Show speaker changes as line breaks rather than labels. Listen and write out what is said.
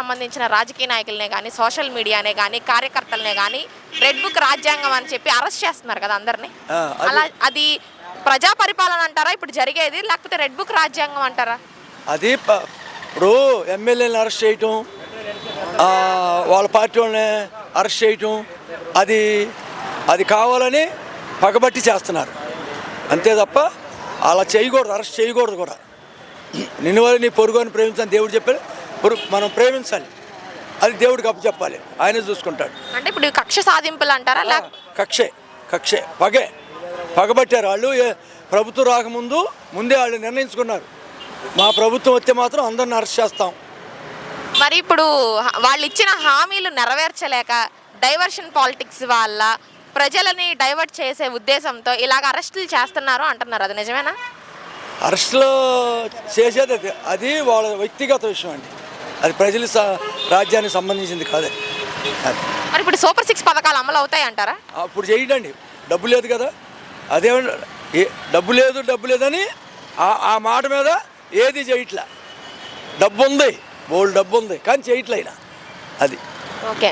సంబంధించిన రాజకీయ నాయకులనే కానీ సోషల్ మీడియానే కానీ కార్యకర్తలనే కానీ రెడ్ బుక్ రాజ్యాంగం అని చెప్పి అరెస్ట్ చేస్తున్నారు కదా అందరినీ. అలా అది ప్రజా పరిపాలన అంటారా? ఇప్పుడు జరిగేది లేకపోతే రెడ్ బుక్ రాజ్యాంగం అంటారా?
అది ఇప్పుడు ఎమ్మెల్యేని అరెస్ట్ చేయటం వాళ్ళ పార్టీ వాళ్ళని అరెస్ట్ చేయటం అది అది కావాలని పగబట్టి చేస్తున్నారు. అంతే తప్ప అలా చేయకూడదు అరెస్ట్ చేయకూడదు కూడా. నిన్ను వల్ల నీ పొరుగుని ప్రేమించని దేవుడు చెప్పాడు మనం ప్రేమించాలి. అది దేవుడికి అప్పు చెప్పాలి. ఆయనే చూసుకుంటాడు.
అంటే ఇప్పుడు కక్ష సాధింపులు అంటారా?
కక్షే కక్షే పగే. పగబట్టారు వాళ్ళు. ఏ- ప్రభుత్వం రాకముందు ముందే వాళ్ళు నిర్ణయించుకున్నారు. మా ప్రభుత్వం వస్తే మాత్రం అందరిని అరెస్ట్ చేస్తాం.
మరి ఇప్పుడు హ- వాళ్ళు ఇచ్చిన హామీలు నెరవేర్చలేక డైవర్షన్ పాలిటిక్స్ వల్ల ప్రజలని డైవర్ట్ చేసే ఉద్దేశంతో ఇలాగ అరెస్టులు చేస్తున్నారు అంటున్నారు. అది నిజమేనా?
అరెస్ట్లో చేసేది అది అది వాళ్ళ వ్యక్తిగత విషయం అండి. అది ప్రజల రాజ్యానికి సంబంధించింది కాదు.
మరి ఇప్పుడు సూపర్ సిక్స్ పథకాలు అమలు అవుతాయి అంటారా?
అప్పుడు చేయడండి. డబ్బు లేదు కదా. అదే డబ్బు లేదు డబ్బు లేదని ఆ ఆ మాట మీద ఏది చేయట్లా. డబ్బు ఉంది బోల్డ్ డబ్బు ఉంది కానీ చేయట్లే ఆయన అది. ఓకే.